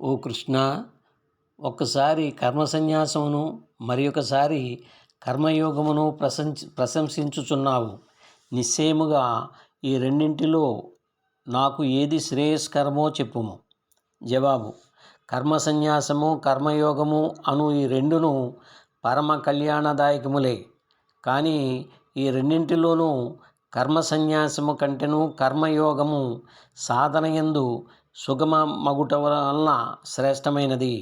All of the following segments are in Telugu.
ఓ కృష్ణ ఒక్కసారి కర్మ సన్యాసమును మరి ఒకసారి కర్మయోగమును ప్రశంసి ప్రశంసించుచున్నావు. నిశ్చయముగా ఈ రెండింటిలో నాకు ఏది శ్రేయస్కరమో చెప్పుము. జవాబు కర్మ సన్యాసము కర్మయోగము అను ఈ రెండును పరమ కళ్యాణదాయకములే. కానీ ఈ రెండింటిలోనూ కర్మ సన్యాసము కంటెను కర్మయోగము సాధనయందు సుగమ మగుట వలన శ్రేష్టమైనది.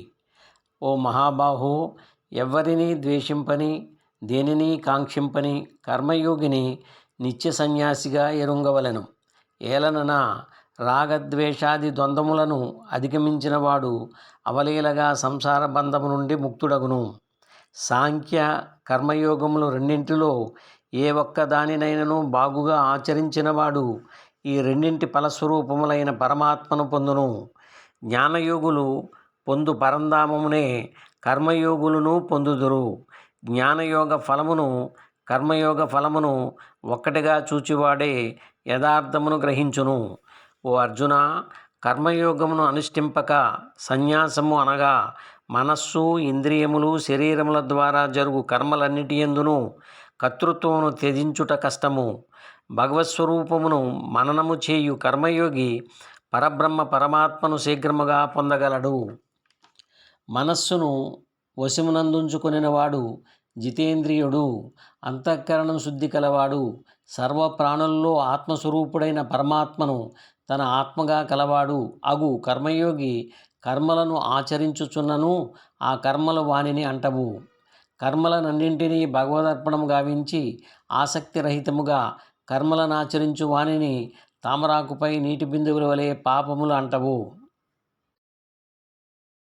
ఓ మహాబాహు ఎవ్వరిని ద్వేషింపని దేనిని కాంక్షింపని కర్మయోగిని నిత్య సన్యాసిగా ఎరుంగవలెను. ఏలనన రాగద్వేషాది ద్వంద్వములను అధిగమించినవాడు అవలీలగా సంసార బంధము నుండి ముక్తుడగును. సాంఖ్య కర్మయోగములు రెండింటిలో ఏ ఒక్క దానినైనను బాగుగా ఆచరించినవాడు ఈ రెండింటి ఫలస్వరూపములైన పరమాత్మను పొందును. జ్ఞానయోగులు పొందు పరంధామమునే కర్మయోగులను పొందుదురు. జ్ఞానయోగ ఫలమును కర్మయోగ ఫలమును ఒక్కటిగా చూచివాడే యథార్థమును గ్రహించును. ఓ అర్జున కర్మయోగమును అనుష్ఠింపక సన్యాసము అనగా మనస్సు ఇంద్రియములు శరీరముల ద్వారా జరుగు కర్మలన్నిటి ఎందును? కర్తృత్వమును త్యజించుట కష్టము. భగవత్స్వరూపమును మననము చేయు కర్మయోగి పరబ్రహ్మ పరమాత్మను శీఘ్రముగా పొందగలడు. మనస్సును వశమునందుంచుకునేవాడు జితేంద్రియుడు అంతఃకరణం శుద్ధి కలవాడు సర్వ ప్రాణుల్లో ఆత్మస్వరూపుడైన పరమాత్మను తన ఆత్మగా కలవాడు. అగు కర్మయోగి కర్మలను ఆచరించుచున్నను ఆ కర్మలు వానిని అంటవు. కర్మలనన్నింటినీ భగవదర్పణం గావించి ఆసక్తి రహితముగా కర్మలనాచరించు వానిని తామరాకుపై నీటి బిందువుల వలె పాపములు అంటవు.